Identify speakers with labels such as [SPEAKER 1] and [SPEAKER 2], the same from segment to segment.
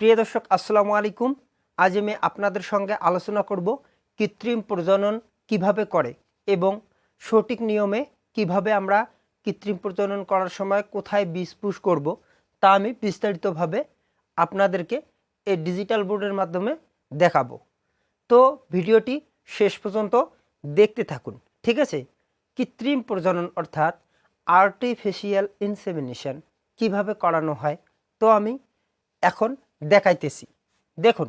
[SPEAKER 1] প্রিয় দর্শক, আসসালামু আলাইকুম। আজ আমি আপনাদের সঙ্গে আলোচনা করব কৃত্রিম প্রজনন কীভাবে করে এবং সঠিক নিয়মে কীভাবে আমরা কৃত্রিম প্রজনন করার সময় কোথায় বীজ পুশ করব, তা আমি বিস্তারিতভাবে আপনাদেরকে এই ডিজিটাল বোর্ডের মাধ্যমে দেখাবো। তো ভিডিওটি শেষ পর্যন্ত দেখতে থাকুন, ঠিক আছে? কৃত্রিম প্রজনন অর্থাৎ আর্টিফিশিয়াল ইনসেমিনেশন কীভাবে করানো হয়, তো আমি এখন দেখাইতেছি। দেখুন।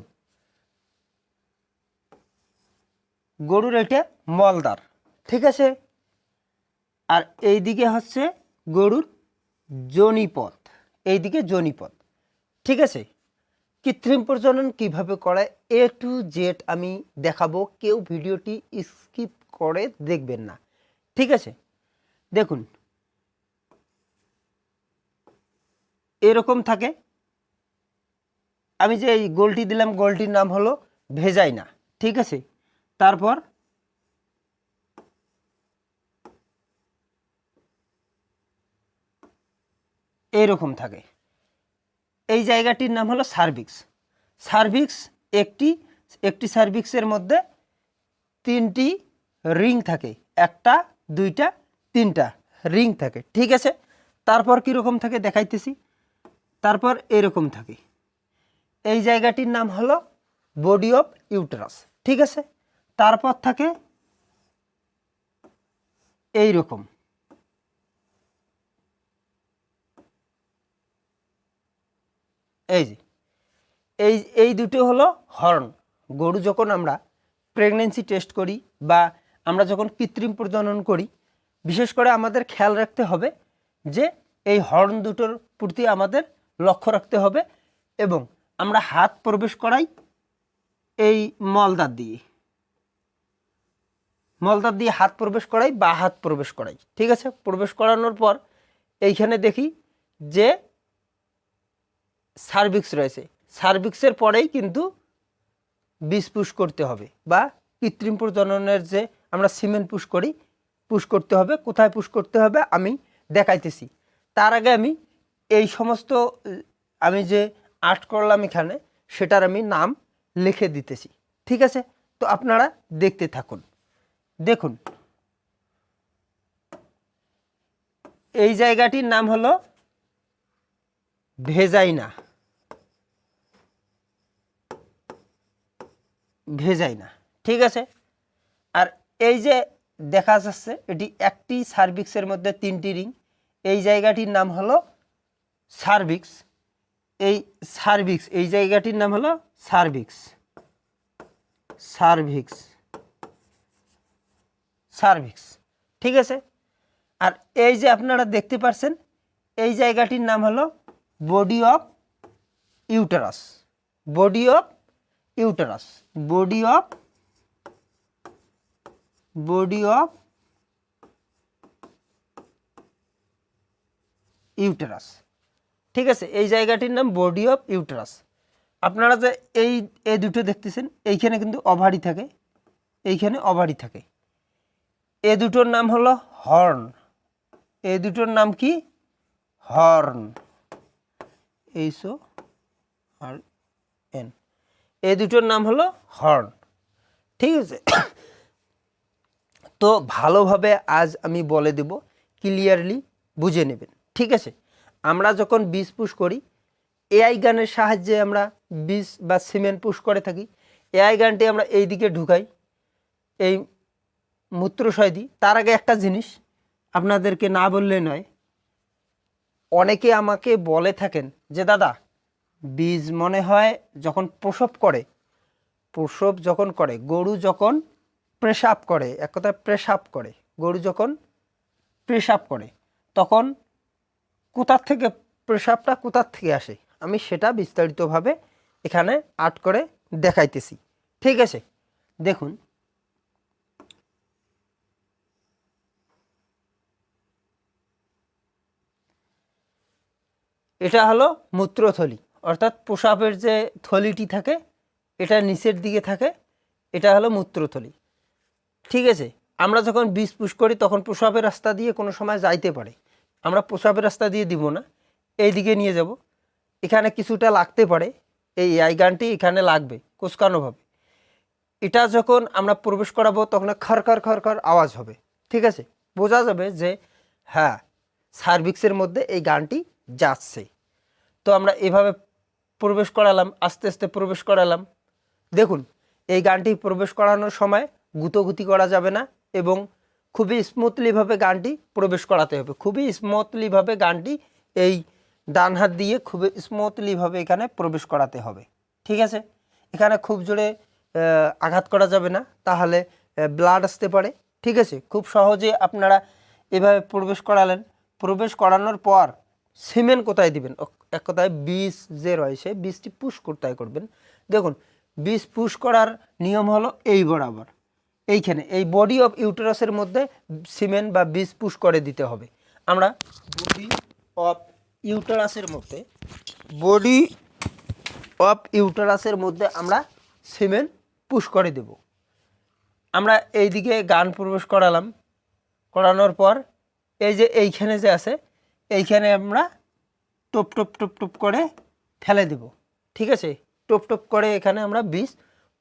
[SPEAKER 1] গরুর এটা মলদার ঠিক আছে? আর এই দিকে হচ্ছে গরুর জনিপথ। এইদিকে জনিপথ। ঠিক আছে? কৃত্রিম প্রজনন কীভাবে করায় এ টু জেড আমি দেখাবো। কেউ ভিডিওটি স্কিপ করে দেখবেন না। ঠিক আছে? দেখুন। এরকম থাকে। আমি যে এই গোলটি দিলাম, গোলটির নাম হলো ভেজাইনা, ঠিক আছে? তারপর এইরকম থাকে। এই জায়গাটির নাম হলো সার্ভিক্স। সার্ভিক্স একটি একটি সার্ভিক্সের মধ্যে তিনটি রিং থাকে। একটা, দুইটা, তিনটা রিং থাকে, ঠিক আছে? তারপর কীরকম থাকে দেখাইতেছি। তারপর এরকম থাকে। এই জায়গাটির নাম হলো বডি অফ ইউটেরাস, ঠিক আছে? তারপর থাকে এই রকম এই যে, এই এই দুটো হলো হর্ন। গরু যখন আমরা প্রেগনেন্সি টেস্ট করি বা আমরা যখন কৃত্রিম প্রজনন করি, বিশেষ করে আমাদের খেয়াল রাখতে হবে যে এই হর্ন দুটোর প্রতি আমাদের লক্ষ্য রাখতে হবে এবং আমরা হাত প্রবেশ করাই এই মলদার দিয়ে। মলদার দিয়ে হাত প্রবেশ করাই বা হাত প্রবেশ করাই। ঠিক আছে? প্রবেশ করানোর পর এইখানে দেখি যে সার্ভিক্স রয়েছে। সার্ভিক্সের পরেই কিন্তু বীজ পুশ করতে হবে বা কৃত্রিম প্রজননের যে আমরা সিমেন্ট পুশ করি পুশ করতে হবে। কোথায় পুশ করতে হবে আমি দেখাইতেছি। তার আগে আমি এই সমস্ত, আমি যে আর্ট করলাম এখানে, সেটার আমি নাম লিখে দিতেছি। ঠিক আছে? তো আপনারা দেখতে থাকুন। দেখুন। এই জায়গাটির নাম হলো ভেজাইনা। ভেজাইনা। ঠিক আছে? আর এই যে দেখা যাচ্ছে, এটি একটি সার্ভিক্সের মধ্যে তিনটি রিং। এই জায়গাটির নাম হলো সার্ভিক্স। এই সার্ভিক্স, এই জায়গাটির নাম হলো সার্ভিক্স। সার্ভিক্স। সার্ভিক্স। ঠিক আছে? আর এই যে আপনারা দেখতে পাচ্ছেন এই জায়গাটির নাম হলো body of uterus. Body of uterus. Body of body of uterus. ঠিক আছে, এই জায়গাটির নাম বডি অফ ইউটারাস আপনারা যে এই এই দুটো দেখতেছেন, এইখানে কিন্তু অভারি থাকে, এইখানে অভারি থাকে। এ দুটোর নাম হলো হর্ন এ দুটোর নাম কি? হর্ন এইসো আর এন। এ দুটোর নাম হলো হর্ন ঠিক আছে, তো ভালোভাবে আজ আমি বলে দেব ক্লিয়ারলি বুঝে নেবেন। ঠিক আছে আমরা যখন বীজ পুশ করি, এআই গানের সাহায্যে আমরা বীজ বা সিমেন্ট পুশ করে থাকি। এআই গানটি আমরা এই দিকে ঢুকাই, এই মূত্রশয় দিই। তার আগে একটা জিনিস, আপনাদেরকে না বললে নয়, অনেকে আমাকে বলে থাকেন যে, দাদা, বীজ মনে হয় যখন প্রসব করে, প্রসব যখন করে, গরু যখন প্রেসাব করে, এক কথায় প্রেসাব করে, গরু যখন প্রেসাব করে, তখন কোথার থেকে প্রেসাবটা কোথার থেকে আসে? আমি সেটা বিস্তারিতভাবে এখানে আর্ট করে দেখাইতেছি। ঠিক আছে? দেখুন। এটা হলো মূত্রথলি অর্থাৎ প্রসাবের যে থলিটি থাকে, এটা নিচের দিকে থাকে, এটা হলো মূত্রথলি ঠিক আছে? আমরা যখন বীজ পুষ করি, তখন প্রসাবের রাস্তা দিয়ে কোনো সময় যাইতে পারে। আমরা প্রসাবের রাস্তা দিয়ে দিব না এই দিকে নিয়ে যাব। এখানে কিছুটা লাগতে পারে, এই এআই গানটি এখানে লাগবে কোসকানোভাবে এটা যখন আমরা প্রবেশ করাবো, তখন খর খর খর খর আওয়াজ হবে, ঠিক আছে? বোঝা যাবে যে হ্যাঁ সার্ভিক্সের মধ্যে এই গানটি যাচ্ছে। তো আমরা এভাবে প্রবেশ করালাম, আস্তে আস্তে প্রবেশ করালাম। দেখুন, এই গানটি প্রবেশ করানোর সময় গুতোগুতি করা যাবে না এবং খুবই স্মুথলিভাবে গানটি প্রবেশ করাতে হবে। খুবই স্মুথলিভাবে গানটি এই ডান হাত দিয়ে খুবই স্মুথলিভাবে এখানে প্রবেশ করাতে হবে। ঠিক আছে? এখানে খুব জোরে আঘাত করা যাবে না, তাহলে ব্লাড আসতে পারে। ঠিক আছে? খুব সহজে আপনারা এভাবে প্রবেশ করালেন। প্রবেশ করানোর পর সিমেন্ট কোথায় দিবেন? এক কথায় বীজ যে রয়েছে বীজটি পুশ কোথায় করবেন। দেখুন বীজ পুশ করার নিয়ম হলো এই বরাবর। এইখানে, এই বডি অফ ইউটেরাসের মধ্যে সিমেন্ট বা বীজ পুশ করে দিতে হবে। আমরা বডি অফ ইউটেরাসের মধ্যে বডি অফ ইউটেরাসের মধ্যে আমরা সিমেন্ট পুশ করে দেব। আমরা এইদিকে গান প্রবেশ করালাম। করানোর পর এই যে এইখানে যে আছে, এইখানে আমরা টপ টপ টপ টপ করে ফেলে দেব। ঠিক আছে? টপ টপ করে এখানে আমরা বীজ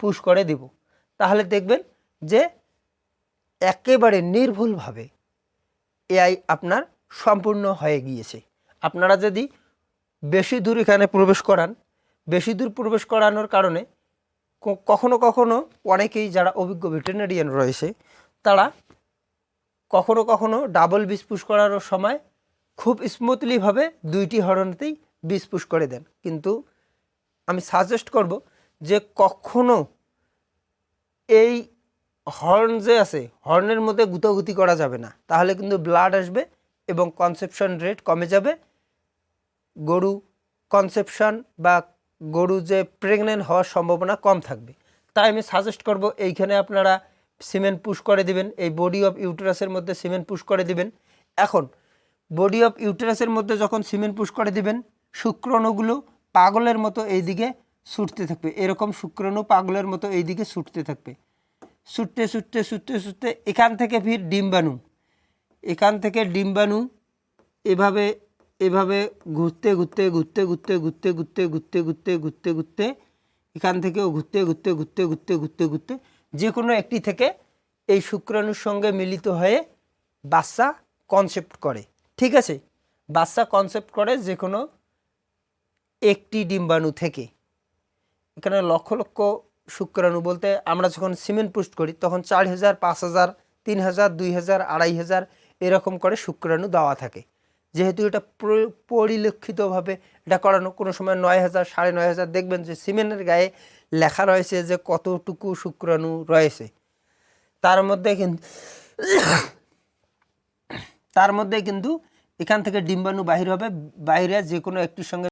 [SPEAKER 1] পুশ করে দেব। তাহলে দেখবেন যে একেবারে নির্ভুলভাবে এআই আপনার সম্পূর্ণ হয়ে গিয়েছে। আপনারা যদি বেশি দূর এখানে প্রবেশ করান, বেশি দূর প্রবেশ করানোর কারণে কখনো কখনো অনেকেই যারা অভিজ্ঞ ভেটেরিনারিয়ান রয়েছে, তারা কখনো কখনো ডাবল বীজ পুশ করানোর সময় খুব স্মুথলিভাবে দুইটি হরণতেই পুশ করে দেন। কিন্তু আমি সাজেস্ট করব যে কখনো এই হর্ন যে আছে, হর্নের মধ্যে গুতাগুতি করা যাবে না। তাহলে কিন্তু ব্লাড আসবে এবং কনসেপশন রেট কমে যাবে। গরু কনসেপশন বা গরু যে প্রেগনেন্ট হওয়ার সম্ভাবনা কম থাকবে। তাই আমি সাজেস্ট করব, এইখানে আপনারা সিমেন্ট পুশ করে দিবেন, এই বডি অফ ইউটেরাসের মধ্যে সিমেন্ট পুশ করে দিবেন। এখন বডি অফ ইউটেরাসের মধ্যে যখন সিমেন্ট পুশ করে দিবেন, শুক্রাণুগুলো পাগলের মতো এইদিকে ছুটতে থাকবে। এরকম শুক্রাণু পাগলের মতো এইদিকে ছুটতে থাকবে। ছুটতে ছুটতে ছুটতে ছুটতে এখান থেকে ফির ডিম্বাণু এখান থেকে ডিম্বাণু এভাবে এভাবে ঘুরতে ঘুরতে ঘুরতে ঘুরতে ঘুরতে ঘুরতে ঘুরতে ঘুরতে ঘুরতে ঘুরতে এখান থেকেও ঘুরতে ঘুরতে ঘুরতে ঘুরতে ঘুরতে ঘুরতে যে কোনো একটি থেকে এই শুক্রাণুর সঙ্গে মিলিত হয়ে বাচ্চা কনসেপ্ট করে ঠিক আছে বাচ্চা কনসেপ্ট করে যে কোনো একটি ডিম্বাণু থেকে এখানে লক্ষ লক্ষ শুক্রাণু বলতে আমরা যখন সিমেন্ট পুষ্ট করি, তখন চার হাজার পাঁচ হাজার তিন হাজার দুই হাজার আড়াই হাজার এরকম করে শুক্রাণু দেওয়া থাকে। যেহেতু এটা পরিলক্ষিতভাবে এটা করানো কোনো সময় নয় হাজার সাড়ে নয় হাজার দেখবেন যে সিমেন্টের গায়ে লেখা রয়েছে যে কতটুকু শুক্রাণু রয়েছে। তার মধ্যে কিন্তু তার মধ্যে কিন্তু এখান থেকে ডিম্বাণু বাহির হবে, বাইরে যে কোনো একটির সঙ্গে